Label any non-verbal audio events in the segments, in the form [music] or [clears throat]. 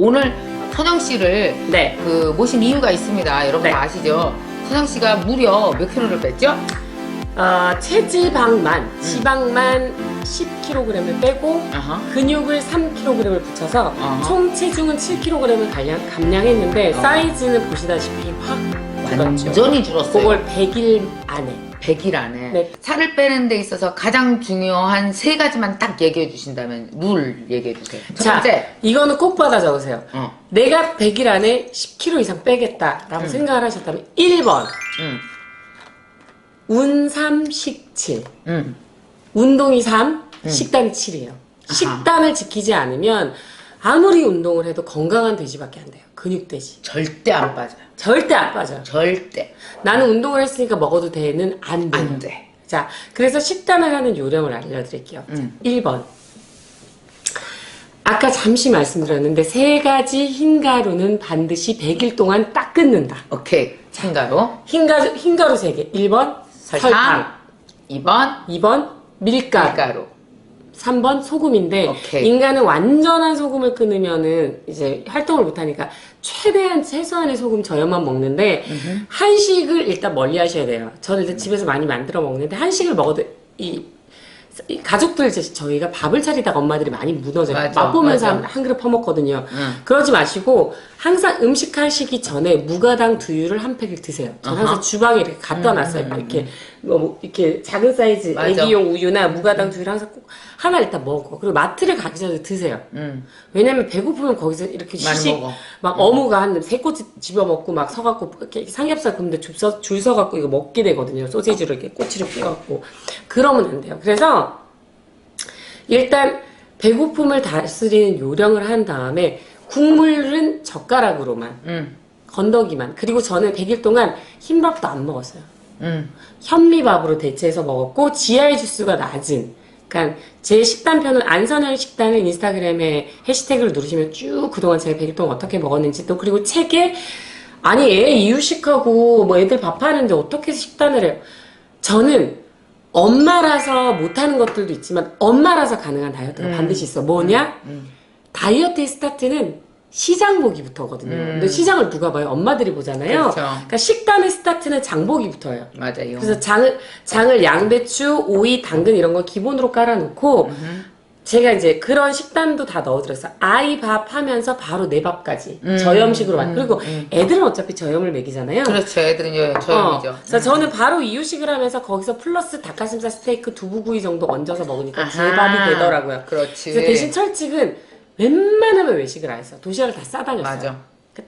오늘 선영 씨를 네. 그 모신 이유가 있습니다. 여러분 네. 아시죠? 선영 씨가 무려 몇 킬로를 뺐죠? 어, 체지방만, 지방만 10kg을 빼고 아하. 근육을 3kg을 붙여서 어허. 총 체중은 7kg을 감량, 감량했는데 어. 사이즈는 보시다시피 확 줄었죠. 완전히 줄었어요. 그걸 100일 안에 100일 안에 네. 살을 빼는 데 있어서 가장 중요한 세 가지만 딱 얘기해 주신다면 룰 얘기해 주세요. 첫 자, 번째, 이거는 꼭 받아 적으세요. 어, 내가 100일 안에 10kg 이상 빼겠다라고 음. 생각을 하셨다면 1번 음, 운삼 식칠 음, 운동이 3, 음. 식단이 7이에요. 식단을 지키지 않으면 아무리 운동을 해도 건강한 돼지밖에 안 돼요. 근육 돼지. 절대 안 빠져요. 절대 안 빠져요. 절대 나는 운동을 했으니까 먹어도 되는 안 돼. 안 돼. 자, 그래서 식단을 하는 요령을 알려드릴게요. 음. 1번. 아까 잠시 말씀드렸는데 세 가지 흰가루는 반드시 100일 동안 딱 끊는다. 오케이. 참가로 흰가루, 흰가루 3개. 1번 설탕. 설탕, 2번 2번 밀가루. 밀가루. 3번 소금인데 오케이. 인간은 완전한 소금을 끊으면은 이제 활동을 못하니까 최대한 최소한의 소금 저염만 먹는데 한식을 일단 멀리 하셔야 돼요. 저는 일단 집에서 많이 만들어 먹는데 한식을 먹어도 이, 이 가족들 저희가 밥을 차리다가 엄마들이 많이 무너져요. 맞아, 맛보면서 맞아. 한, 한 그릇 퍼먹거든요. 응. 그러지 마시고 항상 음식 하시기 전에 무가당 두유를 한 팩을 드세요. 저는 항상. 주방에 이렇게 갖다 놨어요. 이렇게 뭐, 뭐 이렇게 작은 사이즈 맞아. 애기용 우유나 무가당 두유를 항상 꼭 하나 일단 먹어. 그리고 마트를 가기 전에 드세요. 음, 왜냐면 배고프면 거기서 이렇게 많이 시식 먹어. 막 어묵가 한세 꼬치 집어 먹고 막 서갖고 이렇게 삼겹살 굽는데 줄, 서, 줄 서갖고 이거 먹게 되거든요. 소세지로 이렇게 꼬치를 끼갖고 그러면 안 돼요. 그래서 일단 배고픔을 다스리는 요령을 한 다음에 국물은 젓가락으로만 음, 건더기만 그리고 저는 100일 동안 흰밥도 안 먹었어요. 음. 현미밥으로 대체해서 먹었고 GI 주스가 낮은. 그러니까 제 식단편을 안선현 식단을 인스타그램에 해시태그를 누르시면 쭉 그동안 제가 100일 동안 어떻게 먹었는지 또 그리고 책에 아니 애 이유식하고 뭐 애들 밥하는데 어떻게 식단을 해요? 저는 엄마라서 못하는 것들도 있지만 엄마라서 가능한 다이어트가 반드시 있어. 뭐냐? 다이어트의 스타트는 시장 보기부터거든요 근데 시장을 누가 봐요 엄마들이 보잖아요 그렇죠. 그러니까 식단의 스타트는 장 보기부터예요 맞아요. 그래서 장을 장을 양배추, 오이, 당근 이런 거 기본으로 깔아놓고 제가 이제 그런 식단도 다 넣어드렸어요. 아이 밥 하면서 바로 내 밥까지 저염식으로 만. 그리고 애들은 어차피 저염을 먹이잖아요. 그렇죠. 애들은 요 저염이죠. 어, 그래서 저는 바로 이유식을 하면서 거기서 플러스 닭가슴살 스테이크 두부구이 정도 얹어서 먹으니까 제 아하. 밥이 되더라고요. 그렇지. 그래서 대신 철칙은 웬만하면 외식을 안 했어. 도시락을 다 싸다녔어요. 맞아.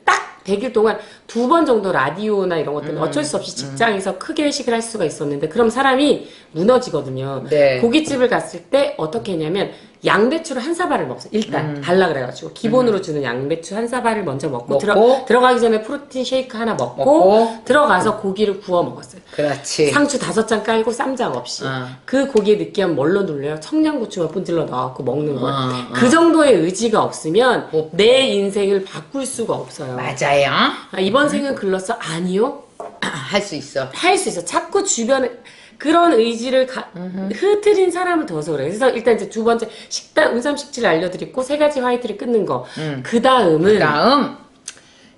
딱 100일 동안 두 번 정도 라디오나 이런 것 음, 어쩔 수 없이 직장에서 크게 회식을 할 수가 있었는데 그럼 사람이 무너지거든요. 네. 고깃집을 갔을 때 어떻게 했냐면 양배추를 한 사발을 먹었어요. 일단 음. 달라 그래가지고 기본으로 주는 양배추 한 사발을 먼저 먹고, 먹고. 들어, 들어가기 전에 프로틴 쉐이크 하나 먹고, 먹고. 들어가서 고기를 구워 먹었어요. 그렇지. 상추 다섯 장 깔고 쌈장 없이 어. 그 고기의 느끼함 뭘로 눌려요? 청양고추만 분질러 넣어갖고 먹는 거예요. 어, 어. 그 정도의 의지가 없으면 못내 인생을 바꿀 수가 없어요. 맞아요. 아, 이번 생은 글렀어? 아니요. [clears throat] 할 수 있어. 할 수 있어. 자꾸 주변에 그런 의지를 가- 흐트린 사람을 둬서 그래. 그래서 일단 이제 두 번째 식단 운삼식치를 알려드리고 세 가지 화이트를 끊는 거. 그 다음은 다음.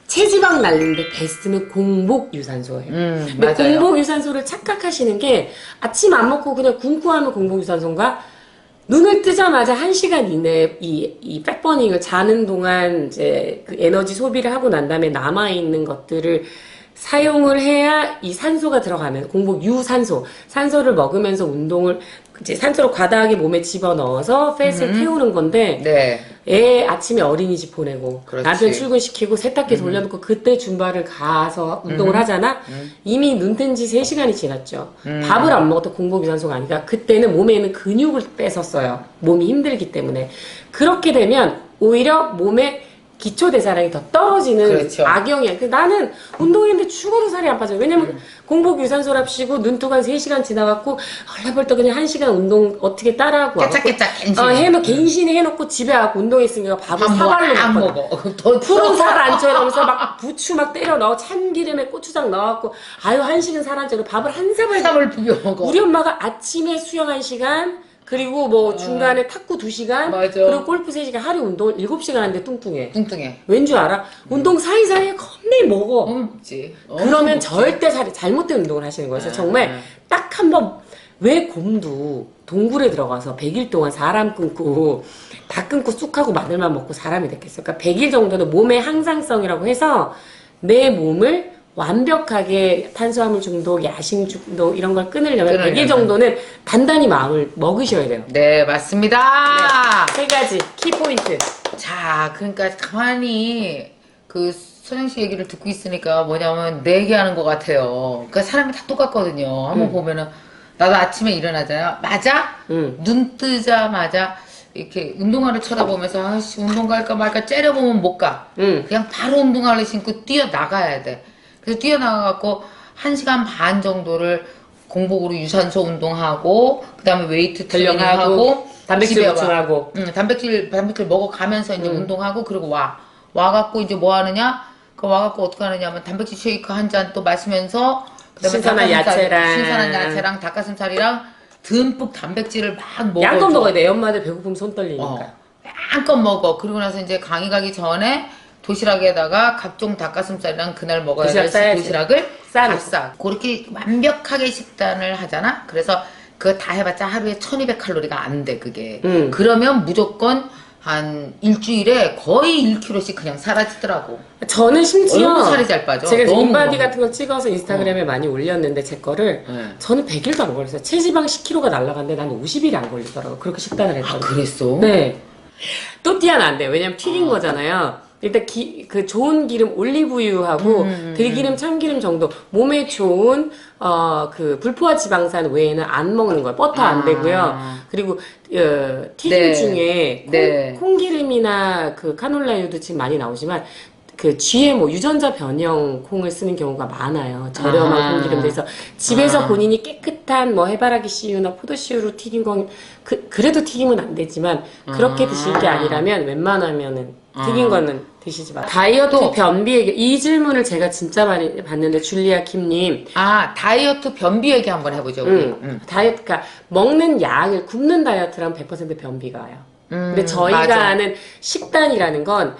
체지방 날리는데 베스트는 공복 유산소예요. 음, 근데 맞아요. 공복 유산소를 착각하시는 게 아침 안 먹고 그냥 굶고 하면 공복 유산소인가? 눈을 뜨자마자 한 시간 이내에 이, 이 백버닝을 자는 동안 이제 그 에너지 소비를 하고 난 다음에 남아있는 것들을 사용을 해야 이 산소가 들어가면 공복 유산소. 산소를 먹으면서 운동을 이제 산소를 과다하게 몸에 집어 넣어서 팻을 태우는 건데 네. 애 아침에 어린이집 보내고 그렇지. 남편 출근시키고 세탁기 돌려놓고 그때 줌바를 가서 운동을 하잖아? 이미 눈뜬 지 3시간이 지났죠. 밥을 안 먹어도 공복 유산소가 아니라. 그때는 몸에 있는 근육을 뺏었어요. 몸이 힘들기 때문에. 그렇게 되면 오히려 몸에 기초 대사량이 더 떨어지는 그렇죠. 악영이야. 그 나는 운동했는데 죽어도 살이 안 빠져요. 왜냐면 공복 유산소랍시고 눈 뜨고 한 3시간 지나갖고 얼레벌떡 그냥 1시간 운동 어떻게 따라하고 깨짝깨짝 갱신. 어, 해놓, 갱신히 해놓고 집에 와서 운동했으니까 밥을 사발로 안. 먹어. 더 푸른 살 안쳐 이러면서 막 부추 막 때려 넣어 참기름에 고추장 넣어갖고 아유 한식은 살 안쳐 밥을 한 사발 쌈을 비벼 먹어. 우리 엄마가 아침에 수영 한 시간 그리고 뭐 중간에 탁구 2시간, 맞아. 그리고 골프 3시간, 하루 운동을 7시간 하는데 뚱뚱해. 뚱뚱해. 왠 줄 알아? 운동 사이사이에 겁내 먹어. 먹지. 그러면 절대 살이 잘못된 운동을 하시는 거예요. 그래서 아, 정말 아. 딱한 번, 왜 곰도 동굴에 들어가서 100일 동안 사람 끊고 다 끊고 쑥하고 마늘만 먹고 사람이 됐겠어요. 그러니까 100일 정도는 몸의 항상성이라고 해서 내 몸을 완벽하게 탄수화물 중독, 야식 중독 이런 걸 끊으려면 끊으려면. 100일 정도는 단단히 마음을 먹으셔야 돼요. 네, 맞습니다. 세 가지 키포인트. 자, 그러니까 가만히 그 소정 씨 얘기를 듣고 있으니까 뭐냐면 내 얘기하는 것 같아요. 그러니까 사람이 다 똑같거든요. 한번 음. 보면은 나도 아침에 일어나잖아요. 맞아? 음. 눈 뜨자마자 이렇게 운동화를 쳐다보면서 아씨 운동 갈까 말까 째려보면 못 가. 음. 그냥 바로 운동화를 신고 뛰어 나가야 돼. 그래서 뛰어 나가갖고 한 시간 반 정도를 공복으로 유산소 운동하고 그다음에 웨이트 트레이닝하고 단백질. 보충하고. 응, 단백질 단백질 먹어가면서 이제 음. 운동하고 그리고 와 와갖고 이제 뭐 하느냐? 그 와갖고 어떻게 하느냐면 단백질 쉐이크 한 잔 또 마시면서 그다음에 신선한 야채랑. 신선한 야채랑 닭가슴살이랑 듬뿍 단백질을 막 먹어. 양껏 먹어야 돼. 애 엄마들 배고프면 손 떨리니까. 어, 양껏 먹어. 그리고 나서 이제 강의 가기 전에 도시락에다가 각종 닭가슴살이랑 그날 먹어야 도시락 될 싸야지. 도시락을 싸놓고. 싸. 그렇게 완벽하게 식단을 하잖아. 그래서 그거 다 해봤자 하루에 1200칼로리가 안 돼, 그게. 음. 그러면 무조건 한 일주일에 거의 1kg씩 그냥 사라지더라고. 저는 심지어 얼굴 살이 잘 빠져. 제가 너무 인바디. 같은 거 찍어서 인스타그램에 많이 올렸는데 제 거를 네. 저는 100일도 안 걸렸어요. 체지방 10kg가 날라갔는데 난 50일이 안 걸리더라고요. 그렇게 식단을 아, 했더니. 그랬어? 네. 또띠아는 안 돼요. 왜냐면 튀긴 거잖아요. 일단 기, 그 좋은 기름 올리브유하고 음, 들기름, 참기름 정도 몸에 좋은 어 그 불포화 지방산 외에는 안 먹는 거예요. 버터 안 아. 되고요. 그리고 어, 튀김 네. 중에 콩, 네. 콩기름이나 그 카놀라유도 지금 많이 나오지만 그 GMO 유전자 변형 콩을 쓰는 경우가 많아요. 저렴한 아. 콩기름에서 집에서 아. 본인이 깨끗한 뭐 해바라기 씨유나 포도 씨유로 튀긴 건 그, 그래도 튀김은 안 되지만 그렇게 아. 드실 게 아니라면 웬만하면은 튀긴 아. 거는 드시지 마. 다이어트 또. 변비 얘기 이 질문을 제가 진짜 많이 봤는데 줄리아 킴님 아, 다이어트 변비 얘기 한번 해보죠, 우리. 음, 음. 다이어트, 그러니까 먹는 양을 굶는 다이어트랑 100% 변비가 와요. 음, 근데 저희가 맞아. 아는 식단이라는 건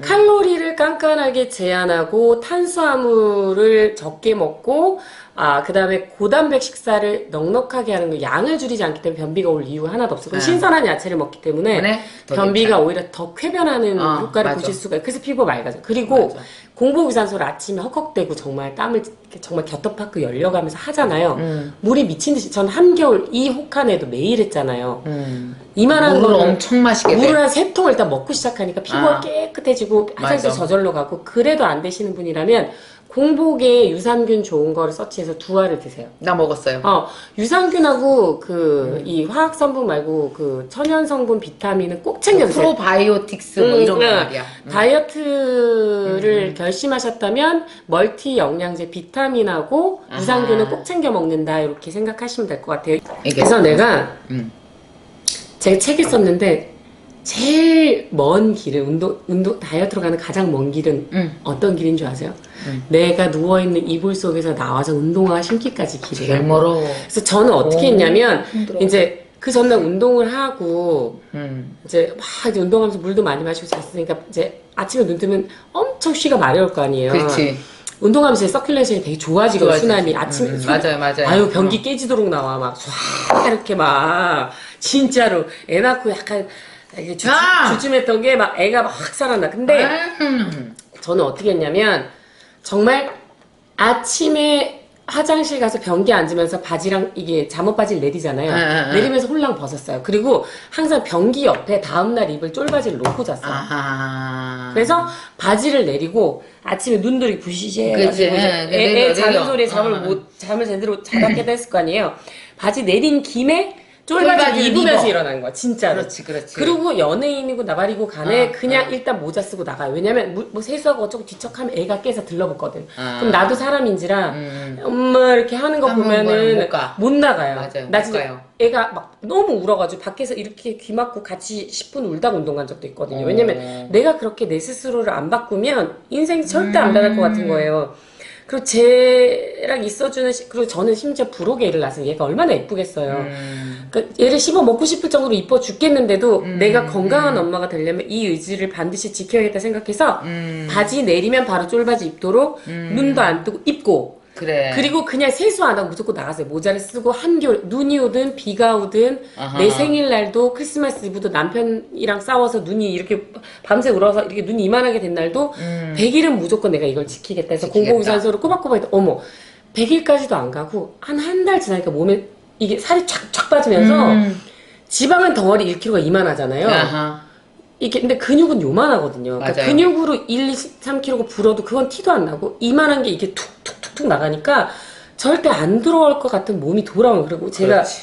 칼로리를 깐깐하게 제한하고 탄수화물을 적게 먹고 아 그 다음에 고단백 식사를 넉넉하게 하는 거 양을 줄이지 않기 때문에 변비가 올 이유가 하나도 없어요. 네. 신선한 야채를 먹기 때문에 더 변비가 오히려 더 쾌변하는 어, 효과를 맞아. 보실 수가 있어요. 그래서 피부가 맑아져. 그리고 맞아. 공복유산소를 아침에 헉헉대고 정말 땀을 정말 겨터파크 열려가면서 하잖아요. 음. 물이 미친 듯이 전 한겨울 이 혹한에도 매일 했잖아요. 음. 이만한 물을 엄청 마시게 돼. 물을 한 세 통을 일단 먹고 시작하니까 피부가 아. 깨끗해지고 화장실. 저절로 가고 그래도 안 되시는 분이라면 공복에 유산균 좋은 거를 서치해서 두 알을 드세요. 나 먹었어요. 어, 유산균하고 음. 그이 화학 성분 말고 그 천연 성분 비타민은 꼭 챙겨 드세요. 프로바이오틱스 뭐 음, 이런 거 네. 말이야. 음. 다이어트를 결 심하셨다면 멀티 영양제 비타민하고 아하. 유산균은 꼭 챙겨 먹는다 이렇게 생각하시면 될 것 같아요. 그래서 내가 음. 제가 책에 썼는데 제일 먼 길은 운동 운동 다이어트로 가는 가장 먼 길은 음. 어떤 길인 줄 아세요? 음. 내가 누워 있는 이불 속에서 나와서 운동화 신기까지 제일 길이에요. 멀어. 그래서 저는 어떻게 오, 했냐면 힘들어. 이제 그 전날 운동을 하고 음. 이제 막 이제 운동하면서 물도 많이 마시고 잤으니까 이제 아침에 눈 뜨면 엄청 쉬가 마려울 거 아니에요. 그렇지. 운동하면서 서큘레이션이 되게 좋아지고 좋아지지. 순환이 아침에 음, 손- 맞아요, 맞아요. 아유 변기 깨지도록 나와 막쏴 이렇게 막 진짜로 애 낳고 약간 이게 주, 아! 주춤했던 게 막 애가 막확 살아나. 근데 음. 저는 어떻게 했냐면 정말 아침에 화장실 가서 변기 앉으면서 바지랑 이게 잠옷 바지를 내리잖아요. 응, 응, 응. 내리면서 홀랑 벗었어요. 그리고 항상 변기 옆에 다음날 입을 쫄바지를 놓고 잤어요. 아하. 그래서 바지를 내리고 아침에 눈들이 부시시 해가지고 그치. 이제 네, 애, 애 자는. 소리에 잠을 어. 못 잠을 제대로 자다 깨다 했을 거 아니에요. 바지 내린 김에 쫄바지 입으면서 입어. 일어난 거야 진짜로. 그렇지, 그렇지. 그리고 연예인이고 나발이고 간에 어, 그냥 어. 일단 모자 쓰고 나가요. 왜냐면 무- 뭐 세수하고 어쩌고 뒤척하면 애가 깨서 들러붙거든. 아. 그럼 나도 사람인지라 음. 엄마 이렇게 하는 거 하는 보면은 못 가. 못 나가요. 맞아요, 나 못 진짜 가요. 애가 막 너무 울어가지고 밖에서 이렇게 귀 막고 같이 10분 울다가 운동 간 적도 있거든요. 어. 왜냐면 내가 그렇게 내 스스로를 안 바꾸면 인생 절대 안 변할 것 같은 거예요. 그리고 쟤랑 있어주는 시- 그리고 저는 심지어 부록에 애를 낳아서 얘가 얼마나 예쁘겠어요. 음. 그러니까 얘를 씹어 먹고 싶을 정도로 이뻐 죽겠는데도 음, 내가 건강한 엄마가 되려면 이 의지를 반드시 지켜야겠다 생각해서 음. 바지 내리면 바로 쫄바지 입도록 눈도 안 뜨고 입고 그래. 그리고 그냥 세수 안 하고 무조건 나가세요. 모자를 쓰고 한겨울 눈이 오든 비가 오든 아하. 내 생일날도 크리스마스 이브도 남편이랑 싸워서 눈이 이렇게 밤새 울어서 이렇게 눈이 이만하게 된 날도 음. 100일은 무조건 내가 이걸 지키겠다 해서 지키겠다. 공공유산소를 꼬박꼬박 했다. 어머 100일까지도 안 가고 한 한 달 지나니까 몸에 이게 살이 쫙쫙 빠지면서 음. 지방은 덩어리 1kg가 이만하잖아요. 아하. 이게 근데 근육은 요만하거든요. 그러니까. 근육으로 1, 2, 3kg가 불어도 그건 티도 안 나고 이만한 게 이게 툭툭 툭툭 나가니까 절대 안 들어올 것 같은 몸이 돌아오는 그리고 제가 그렇지.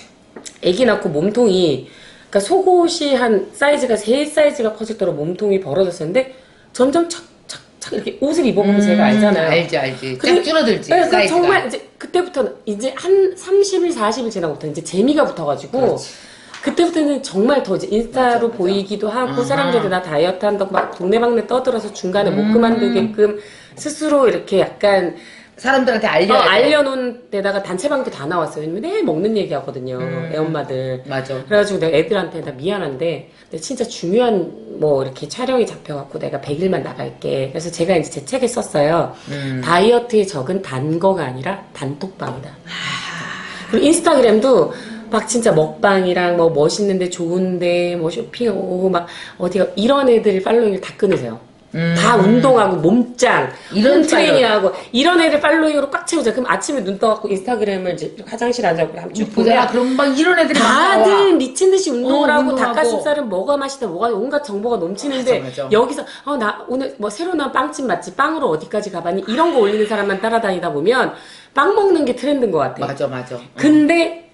아기 낳고 몸통이 그러니까 속옷이 한 사이즈가 세 사이즈가 커질 때로 몸통이 벌어졌었는데 점점 착착착 이렇게 옷을 입어보면 제가 알잖아요. 음, 알지 알지. 쫙 줄어들지. 네, 그 사이즈가. 정말 이제 그때부터 이제 한 30일, 40일 지나고부터 이제 재미가 붙어가지고 그렇지. 그때부터는 정말 더 이제 인스타로 맞아. 보이기도 하고 아하. 사람들이 나 다이어트 한다고 막 동네방네 떠들어서 중간에 못 음. 그만두게끔 스스로 이렇게 약간 사람들한테 어, 알려야 돼. 알려놓은 데다가 단체방도 다 나왔어요. 왜냐면 매일 먹는 얘기 하거든요. 음. 애 엄마들. 맞아. 그래가지고 내가 애들한테 나 미안한데 근데 진짜 중요한 뭐 이렇게 촬영이 잡혀갖고 내가 100일만 나갈게. 그래서 제가 이제 제 책에 썼어요. 음. 다이어트의 적은 단 거가 아니라 단톡방이다. 그리고 인스타그램도 막 진짜 먹방이랑 뭐 멋있는데 좋은데 뭐 쇼핑하고 막 어디가 이런 애들 팔로잉을 다 끊으세요. 음. 다 운동하고 몸짱, 이런 홈 트레이닝하고 이런 애들 팔로잉으로 꽉 채우자. 그럼 아침에 눈 떠갖고 인스타그램을 이제 화장실 앉아갖고 쭉 보자. 그럼 막 이런 애들이. 다들 미친 듯이 운동을 어, 하고 운동하고. 닭가슴살은 뭐가 맛있다 뭐가 온갖 정보가 넘치는데 맞아, 맞아. 여기서 어 나 오늘 뭐 새로 나온 빵집 맛집 빵으로 어디까지 가봤니 이런 거 올리는 사람만 따라다니다 보면 빵 먹는 게 트렌드인 것 같아. 맞아 맞아. 근데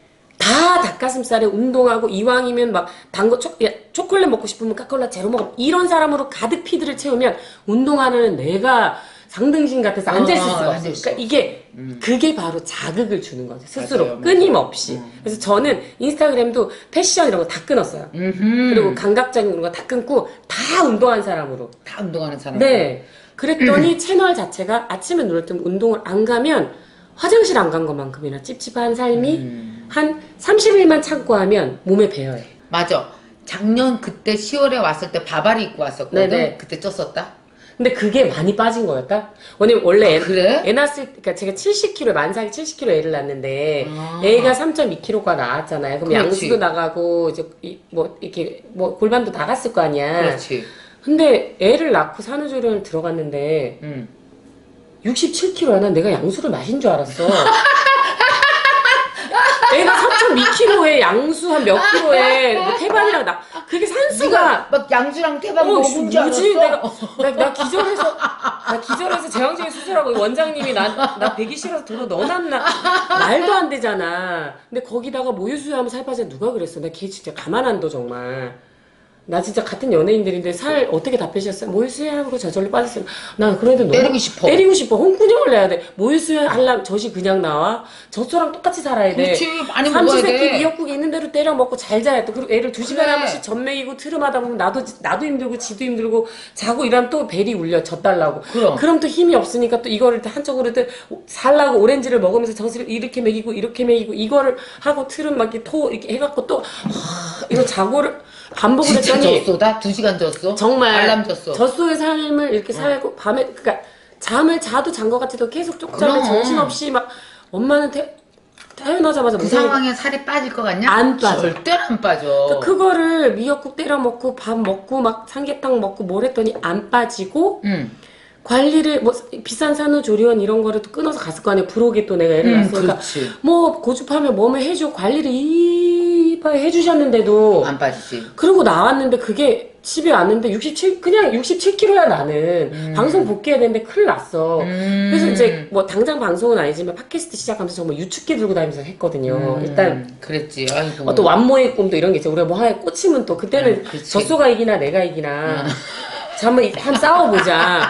다 닭가슴살에 운동하고 이왕이면 막 단거 초, 야, 초콜릿 먹고 싶으면 카콜라 제로 먹어 이런 사람으로 가득 피드를 채우면 운동하는 내가 상등신 같아서 앉아 있을 어, 수가 없어. 앉아 있어. 그러니까 이게 그게 바로 자극을 주는 거죠 스스로 맞아요, 맞아요. 끊임없이. 음. 그래서 저는 인스타그램도 패션 이런 거 다 끊었어요. 음흠. 그리고 감각적인 그런 거 다 끊고 다 운동한 사람으로. 다 운동하는 사람. 네. 그랬더니 [clears throat] 채널 자체가 아침에 눈을 뜨면 운동을 안 가면 화장실 안 간 것만큼이나 찝찝한 삶이 음. 한 30일만 참고 하면 몸에 배어요. 맞아. 작년 그때 10월에 왔을 때 바바리 입고 왔었거든. 네네. 그때 쪘었다. 근데 그게 많이 빠진 거였다? 왜냐면 원래 애, 아, 그래? 애 낳았을 때, 그러니까 제가 70kg, 만삭이 70kg 애를 낳았는데, 아. 애가 3.2kg가 나왔잖아요. 그럼 그렇지. 양수도 나가고, 이제, 이- 뭐, 이렇게, 뭐, 골반도 나갔을 거 아니야. 그렇지. 근데 애를 낳고 산후조리원을 들어갔는데, 음. 67kg야. 난 내가 양수를 마신 줄 알았어. [laughs] 애가 3.2kg에 양수 한 몇 킬로에 뭐 태반이랑 나 그게 산수가 막 양주랑 태반 어, 먹은 줄 뭐지? 알았어. 내가, 나, 나 기절해서, 나 기절해서 제왕적인 수술하고 원장님이 나, 나 배기 싫어서 도로 넣어놨나. 말도 안 되잖아. 근데 거기다가 모유수유하면 살 빠져 누가 그랬어. 나 걔 진짜 가만 안 둬, 정말. 나 진짜 같은 연예인들인데 살 어떻게 다 빼셨어요? 모유수유하고 저절로 빠졌어요. 난 그런데 너무. 때리고 싶어. 때리고 싶어. 홍군형을 내야 돼. 모유수유 하려면 젖이 그냥 나와. 젖소랑 똑같이 살아야 돼. 그렇지. 많이 먹어야 돼. 미역국 있는 대로 때려 먹고 잘 자야 돼. 그리고 애를 두 시간에 그래. 한 번씩 젖 먹이고 트름하다 보면 나도 나도 힘들고 지도 힘들고 자고 이러면 또 벨이 울려 젖 달라고. 그럼. 또 힘이 없으니까 또 이거를 한쪽으로 또 살라고 오렌지를 먹으면서 젖을 이렇게 먹이고 이렇게 먹이고 이거를 하고 트름 막 이렇게 토 이렇게 해갖고 또 하, 이거 자고를 반복을 진짜 했더니 졌어. 나 두 시간 졌어. 정말 알람 졌어. 젖소의 삶을 이렇게 살고 밤에 그러니까 잠을 자도 잔 것 같아도 계속 쪽잠에 그럼. 정신없이 막 엄마는 태, 태어나자마자 그 무슨 상황에 살이 빠질 것 같냐? 안 빠져. 절대 안 빠져. 그러니까 그거를 미역국 때려 먹고 밥 먹고 막 삼계탕 먹고 뭘 했더니 안 빠지고 응. 관리를 뭐 비싼 산후조리원 이런 거를 또 끊어서 갔을 거 아니에요 부록에 또 내가 애를 음, 낳았으니까 그렇지. 뭐 고집하면 뭐뭐 해줘 관리를 이 빠이 해주셨는데도 안 빠지지. 그러고 나왔는데 그게 집에 왔는데 67 그냥 67kg야 나는 방송 복귀해야 되는데 큰일 났어 음. 그래서 이제 뭐 당장 방송은 아니지만 팟캐스트 시작하면서 정말 유축기 들고 다니면서 했거든요 음, 일단 그랬지. 아이고. 어, 또 완모의 꿈도 이런 게 있죠. 우리가 뭐 하나 꽂히면 또 그때는 음, 그치. 젖소가 이기나 내가 이기나. 자, 한번, 이- 한번 싸워보자.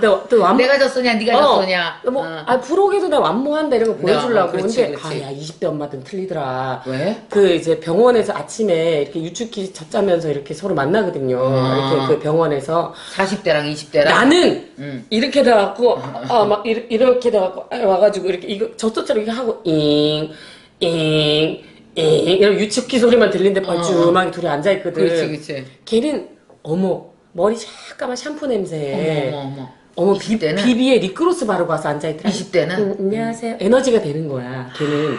또, 또 완, 내가 졌으냐 네가 어, 졌으냐 뭐, 어. 아, 브록에도 나 완모한다 이런 거 보여주려고. 어, 그렇지, 근데, 그렇지. 아, 야, 20대 엄마들은 틀리더라. 왜? 그 이제 병원에서 아침에 이렇게 유축기 젖자면서 이렇게 서로 만나거든요. 아. 이렇게 그 병원에서. 40대랑 20대랑 나는 음. 이렇게 돼갖고, 아, 막 이렇게, 이렇게 돼갖고, 아, 와가지고 이렇게 이거 젖젖처럼 이렇게 하고, 잉, 잉, 잉, 이런 유축기 소리만 들리는데 벌주막이 둘이 앉아있거든. 어. 그렇지 그렇지 걔는, 어머, 머리 잠깐만 샴푸 냄새. 어머 어머 어머 어머, 비, 20대는? 비비에 립그로스 바르고 와서 앉아있더라. 20대는 음, 안녕하세요. 에너지가 되는 거야, 걔는.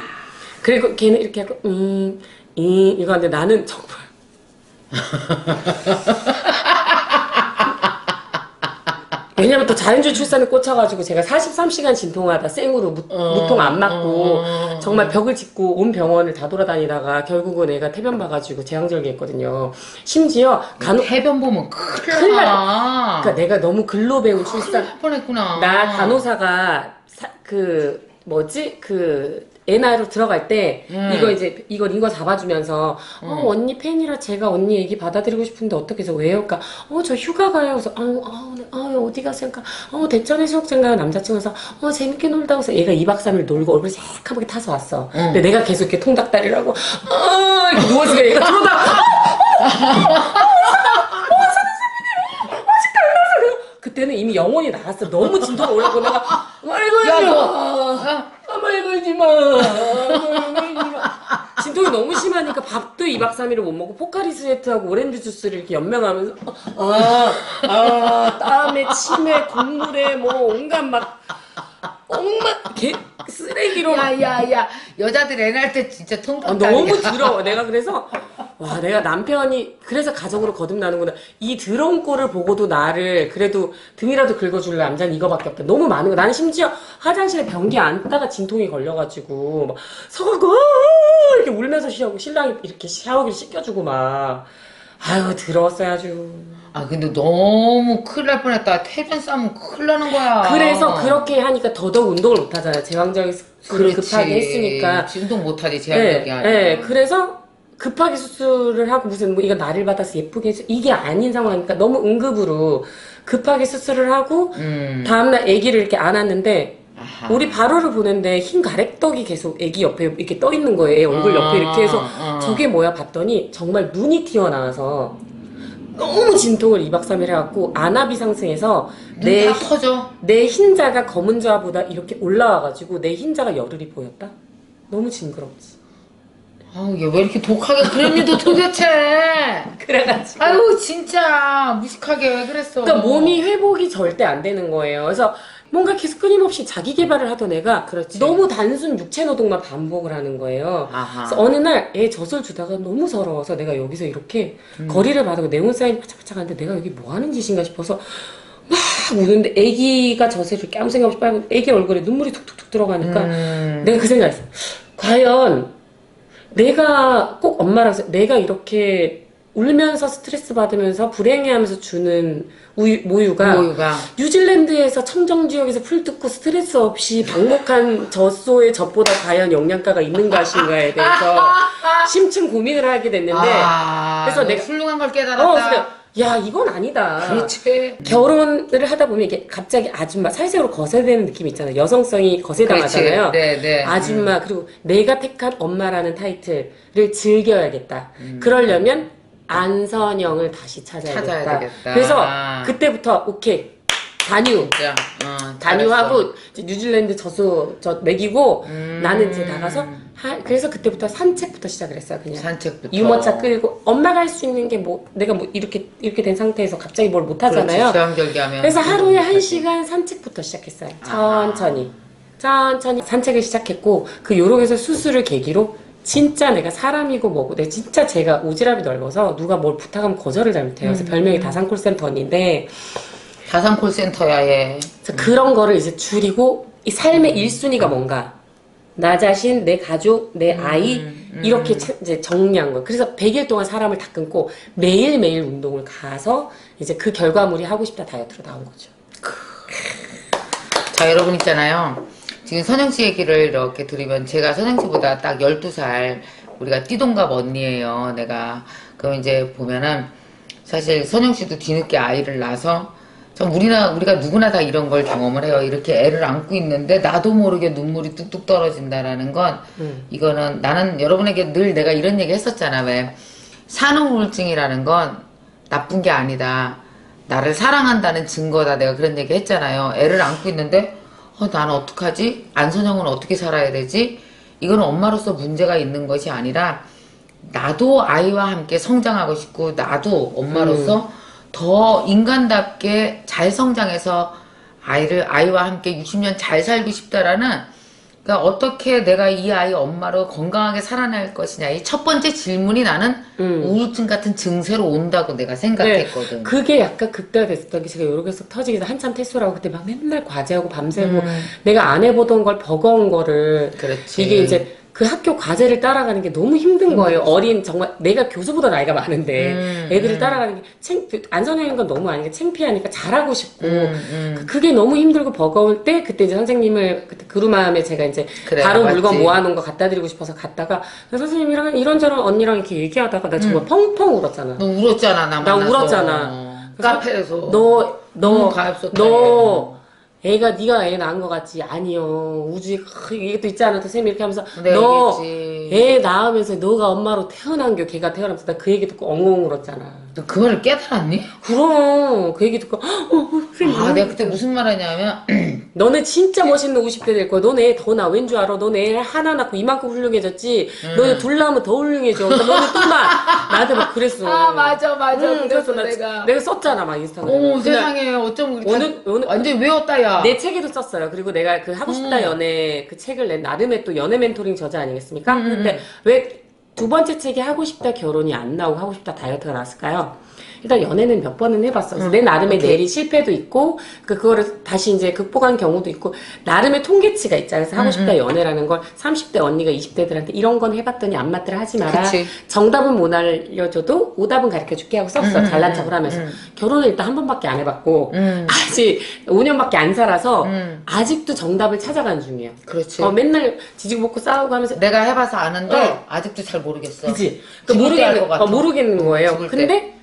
그리고 걔는 이렇게 하고, 음, 음, 이거 하는데 나는 정말. [laughs] 왜냐면 또 자연주의 출산에 꽂혀가지고 제가 43시간 진통하다 생으로 무, 무통 안 맞고 어. 정말 벽을 짚고 온 병원을 다 돌아다니다가 결국은 애가 태변 봐가지고 제왕절개 했거든요. 심지어 간호, 해변 보면 큰일 큰일 나 그러니까 내가 너무 글로 배운 출산, 날 뻔했구나 나 간호사가 사- 그 뭐지 그 애나로 들어갈 때 음. 이거 이제 이거 링거 잡아주면서 어 언니 팬이라 제가 언니 얘기 받아들이고 싶은데 어떻게 해서 왜요? 그러니까 어 저 휴가 가요. 그래서 아우 아우 네, 아우 어디 가세요? 그러니까 어 대전에 수욕장 가요. 남자친구에서 어 재밌게 놀다 오세요. 얘가 2박 3일 놀고 얼굴 새카맣게 타서 왔어. 근데 내가 계속 이렇게 통닭다리라고 아 이렇게 누워있으니까 얘가 들어다 그때는 이미 영혼이 나갔어. 너무 진도가 올라고 내가 말 걸지 야, 마. 너- 아, 말 걸지 마. 말 걸지 마. 진통이 너무 심하니까 밥도 2박 3일을 못 먹고 포카리 스웨트하고 오렌지 주스를 이렇게 연명하면서 아, 아, 땀에 침에 국물에 뭐 온갖 막 온갖 개 쓰레기로 야야야 여자들 애 낳을 때 진짜 통닭 아, 너무 더러워. 내가 그래서 와 내가 남편이 그래서 가정으로 거듭나는구나. 이 더러운 꼴을 보고도 나를 그래도 등이라도 긁어줄 남자는 이거밖에 없다. 너무 많은 거. 나는 심지어 화장실에 변기 앉다가 진통이 걸려가지고 막 서가고 아, 이렇게 울면서 쉬고 신랑이 이렇게 샤워기를 씻겨주고 막 아유 더러웠어요 아주. 아 근데 너무 큰일 날 뻔했다 태변 싸면 큰일 나는 거야 그래서 그렇게 하니까 더더욱 운동을 못 하잖아요. 제왕적인 수술을 그렇지. 급하게 했으니까. 운동 못하지 네, 제한적이 아니야 네, 그래서 급하게 수술을 하고 무슨 뭐 이거 나를 받아서 예쁘게 해서 이게 아닌 상황이니까 너무 응급으로 급하게 수술을 하고 음. 다음날 아기를 이렇게 안았는데 아하. 우리 바로를 보는데 흰 가래떡이 계속 아기 옆에 이렇게 떠 있는 거예요. 얼굴 옆에 이렇게 해서 아, 아. 저게 뭐야 봤더니 정말 눈이 튀어나와서 너무 진통을 2박 3일 해갖고 안압이 상승해서 내 커져 내 흰자가 검은 자보다 이렇게 올라와가지고 내 흰자가 열흘이 보였다? 너무 징그럽지. 아우 얘 왜 이렇게 독하게 그랬니도 도대체 [laughs] 그래가지고. 아유 진짜 무식하게 왜 그랬어 그러니까 몸이 회복이 절대 안 되는 거예요. 그래서 뭔가 계속 끊임없이 자기 개발을 하던 애가 그렇지. 너무 단순 육체 노동만 반복을 하는 거예요. 아하. 그래서 어느 날 애 젖을 주다가 너무 서러워서 내가 여기서 이렇게 음. 거리를 받고 네온 사인 하는데 내가 여기 뭐 하는 짓인가 싶어서 막 우는데 애기가 젖을 이렇게 아무 생각 없이 빨고 애기 얼굴에 눈물이 툭툭툭 들어가니까 음. 내가 그 생각했어. 과연 내가 꼭 엄마랑 서 내가 이렇게 울면서 스트레스 받으면서 불행해하면서 주는 우유, 모유가 모유가. 뉴질랜드에서 청정 지역에서 풀 뜯고 스트레스 없이 방목한 젖소의 젖보다 과연 영양가가 있는 것인가에 대해서 심층 고민을 하게 됐는데 아, 그래서 너 내가- 훌륭한 걸 어, 깨달았다. 그래서 야 이건 아니다. 그렇지 결혼을 하다 보면 이게 갑자기 아줌마 사회적으로 거세되는 느낌이 있잖아요. 여성성이 거세당하잖아요. 그렇지. 네, 네. 아줌마 그리고 내가 택한 엄마라는 타이틀을 즐겨야겠다. 음. 그러려면 안선영을 다시 찾아야겠다. 찾아야 되겠다. 그래서 아. 그때부터 오케이 단유 진짜 어, 단유하고 이제 뉴질랜드 젖소 젖 먹이고 음. 나는 이제 나가서 하- 그래서 그때부터 산책부터 시작을 했어요. 그냥 산책부터 유모차 끌고 엄마가 할 수 있는 게 뭐 내가 뭐 이렇게 이렇게 된 상태에서 갑자기 뭘 못 하잖아요. 그래서 하루에 한 시간 산책부터 시작했어요. 천천히. 천천히 산책을 시작했고, 그 요lok에서 수술을 계기로, 진짜 내가 사람이고 뭐고, 내 진짜 제가 오지랖이 넓어서 누가 뭘 부탁하면 거절을 잘 못해요. 그래서 별명이 다산 콜센터인데, 다산 콜센터야 얘 그래서 그런 거를 이제 줄이고, 이 삶의 일순위가 뭔가, 나 자신, 내 가족, 내 아이, 이렇게 차- 이제 정리한 거예요. 그래서 100일 동안 사람을 다 끊고, 매일 매일 운동을 가서, 이제 그 결과물이 하고 싶다 다이어트로 나온 거죠. 자, 여러분 있잖아요. 지금 선영 씨 얘기를 이렇게 들으면 제가 선영 씨보다 딱 12살 우리가 띠동갑 언니예요. 내가. 그럼 이제 보면은 사실 선영 씨도 뒤늦게 아이를 낳아서 전 우리나 우리가 누구나 다 이런 걸 경험을 해요. 이렇게 애를 안고 있는데 나도 모르게 눈물이 뚝뚝 떨어진다라는 건 음. 이거는 나는 여러분에게 늘 내가 이런 얘기 했었잖아. 왜 산후 우울증이라는 건 나쁜 게 아니다. 나를 사랑한다는 증거다. 내가 그런 얘기 했잖아요. 애를 안고 있는데 어, 나는 어떡하지? 안선영은 어떻게 살아야 되지? 이거는 엄마로서 문제가 있는 것이 아니라 나도 아이와 함께 성장하고 싶고 나도 엄마로서 더 인간답게 잘 성장해서 아이를 아이와 함께 60년 잘 살고 싶다라는 그러니까 어떻게 내가 이 아이 엄마로 건강하게 살아날 것이냐 이 첫 번째 질문이 나는 음. 우울증 같은 증세로 온다고 내가 생각했거든. 그게 약간 극대화됐었던 게 제가 요렇게서 터지기 전 한참 퇴소라고 그때 막 맨날 과제하고 밤새고 음. 내가 안 해보던 걸 버거운 거를 그렇지. 이게 이제 그 학교 과제를 따라가는 게 너무 힘든 거예요. 어린 정말 내가 교수보다 나이가 많은데 음, 애들을 음. 따라가는 게 챙, 안선영인 건 너무 아니게 창피하니까 잘하고 싶고 음, 음. 그게 너무 힘들고 버거울 때 그때 이제 선생님을 그때 그루마음에 제가 이제 그래, 바로 맞지. 물건 모아놓은 거 갖다 드리고 싶어서 갔다가 선생님이랑 이런저런 언니랑 이렇게 얘기하다가 나 정말 펑펑 울었잖아. 너 울었잖아 나 나 만나서. 울었잖아. 카페에서. 너, 너무 너, 가엾었다, 너, 애가 네가 애 낳은 것 같지? 아니요. 우주에 크, 이게 또 있잖아. 또 쌤이 이렇게 하면서 내가 너, 얘기했지. 애 낳으면서 너가 엄마로 태어난 겨. 걔가 태어나면서 나 그 얘기 듣고 엉엉 울었잖아. 너그 말을 깨달았니? 그럼 그 얘기 듣고 어, 어, 선생님, 아 내가 그때 무슨 말 하냐면 [clears throat] 너네 진짜 멋있는 50대 될 거야. 너네 애더 낳아. 왠줄 알아? 너네 애 하나 낳고 이만큼 훌륭해졌지. 너네 둘 낳으면 더 훌륭해져. 그러니까 너네 또 낳아. 나한테 막 그랬어. 맞아 응, 그래서 나 내가 썼잖아 막 인스타그램에. 오 세상에 어쩜 그렇게 오늘- 오늘- 완전 외웠다 야 내 책에도 썼어요. 그리고 내가 그 하고 싶다 음. 연애 그 책을 낸 나름의 또 연애 멘토링 저자 아니겠습니까? 음, 근데 왜 두 번째 책에 하고 싶다 결혼이 안 나오고 하고 싶다 다이어트가 나왔을까요? 일단 연애는 몇 번은 해봤어. 그래서 내 나름의 오케이. 내리 실패도 있고, 그, 그거를 다시 이제 극복한 경우도 있고, 나름의 통계치가 있잖아요. 그래서 하고 싶다 연애라는 걸 30대 언니가 20대들한테 이런 건 해봤더니 안 맞더라 하지 마라. 그치. 정답은 못 알려줘도 오답은 가르쳐 줄게 하고 썼어. 음, 잘난 음, 척을 하면서. 음. 결혼을 일단 한 번밖에 안 해봤고, 음. 아직 5년밖에 안 살아서 음. 아직도 정답을 찾아가는 중이에요. 그렇지 어, 맨날 지지고 볶고 싸우고 하면서 내가 해봐서 아는데 어. 아직도 잘 모르겠어? 죽을 때알것 모르겠는, 같아. 어, 모르겠는 거예요. 죽을 때. 근데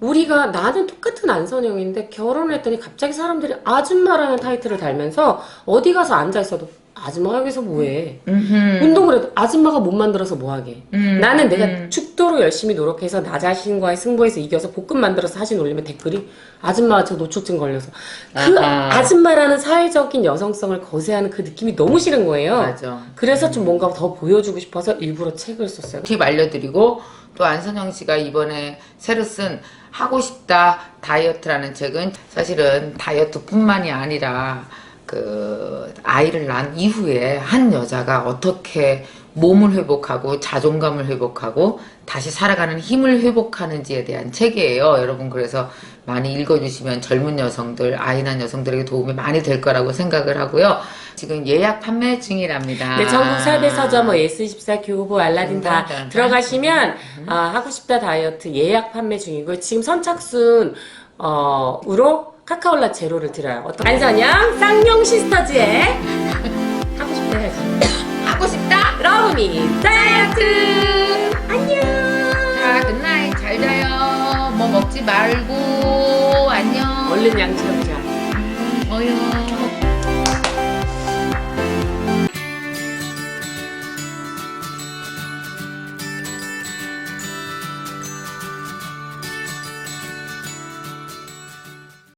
우리가 나는 똑같은 안선영인데 결혼을 했더니 갑자기 사람들이 아줌마라는 타이틀을 달면서 어디 가서 앉아 있어도 아줌마가 여기서 뭐해? 음흠. 운동을 해도 아줌마가 못 만들어서 뭐하게? 음, 나는 내가 음. 죽도록 열심히 노력해서 나 자신과의 승부에서 이겨서 볶음 만들어서 사진 올리면 댓글이 아줌마 저 노출증 걸려서 그 아하. 아줌마라는 사회적인 여성성을 거세하는 그 느낌이 너무 싫은 거예요. 맞아 그래서 좀 뭔가 더 보여주고 싶어서 일부러 책을 썼어요. 팁 알려드리고 또 안선영 씨가 이번에 새로 쓴 하고 싶다. 다이어트라는 책은 사실은 다이어트뿐만이 아니라 그 아이를 낳은 이후에 한 여자가 어떻게 몸을 회복하고 자존감을 회복하고 다시 살아가는 힘을 회복하는지에 대한 책이에요. 여러분 그래서 많이 읽어주시면 젊은 여성들, 아이 낳은 여성들에게 도움이 많이 될 거라고 생각을 하고요. 지금 예약 판매 중이랍니다. 네, 전국 사대 서점, 뭐 예스24, 교보, 알라딘 다 음, 음, 음. 들어가시면 아, 하고 싶다 다이어트 예약 판매 중이고요. 지금 선착순 어, 으로 카카올라 제로를 드려요. 어떤 안선영 쌍용 시스터즈의 [laughs] 하고 싶다 해야지. 러브미 다이어트 안녕. 자, 굿나잇. 잘 자요. 뭐 먹지 말고 안녕. 얼른 양치하자. 어휴.